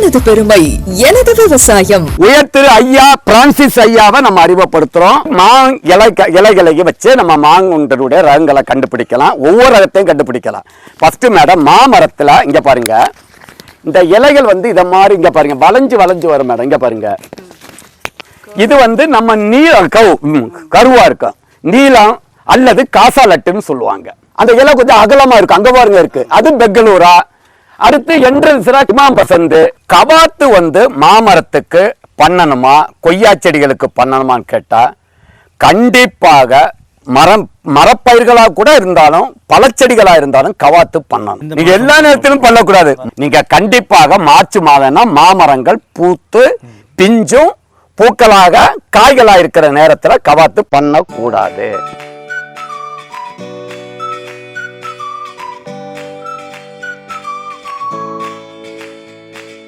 எனது பெருமை எனது விவசாயம். உயர்த்திரு ஐயா பிரான்சிஸ் ஐயாவை நம்ம அறிமுகப்படுத்துறோம். மாங் இலை இலைகளை வச்சு நம்ம மாங்குண்டருடைய ரகங்களை கண்டுபிடிக்கலாம். ஒவ்வொரு ரகத்தையும் கண்டுபிடிக்கலாம். ஃபர்ஸ்ட் மேடம் மாமரத்தில் இங்க பாருங்க. இந்த இலைகள் வந்து இதை மாதிரி இங்க பாருங்க. வளைஞ்சு வளைஞ்சு வரும் மேடம் இங்க பாருங்க. இது வந்து நம்ம நீளம் கவு கருவா இருக்கும் நீளம் அல்லது காசாலட்டுன்னு சொல்லுவாங்க. அந்த இலை கொஞ்சம் அகலமா இருக்கு. அங்க பாருங்க இருக்கு. அது பெங்களூரா அடுத்து என்ட்ரன்ஸ்ரா இமாம் பசந்து கவாத்து வந்து மாமரத்துக்கு பண்ணணுமா? கொய்யா செடிகளுக்கு பண்ணணுமான்னு கேட்டா கண்டிப்பாக மரம் மரப்பயிர்களா கூட இருந்தாலும் பழச்செடிகளா இருந்தாலும் கவாத்து பண்ணணும். நீங்க எல்லா நேரத்திலும் பண்ணக்கூடாது. நீங்க கண்டிப்பாக மார்ச் மாதம்னா மாமரங்கள் பூத்து பிஞ்சும் பூக்களாக காய்களா இருக்கிற நேரத்துல கவாத்து பண்ணக்கூடாது.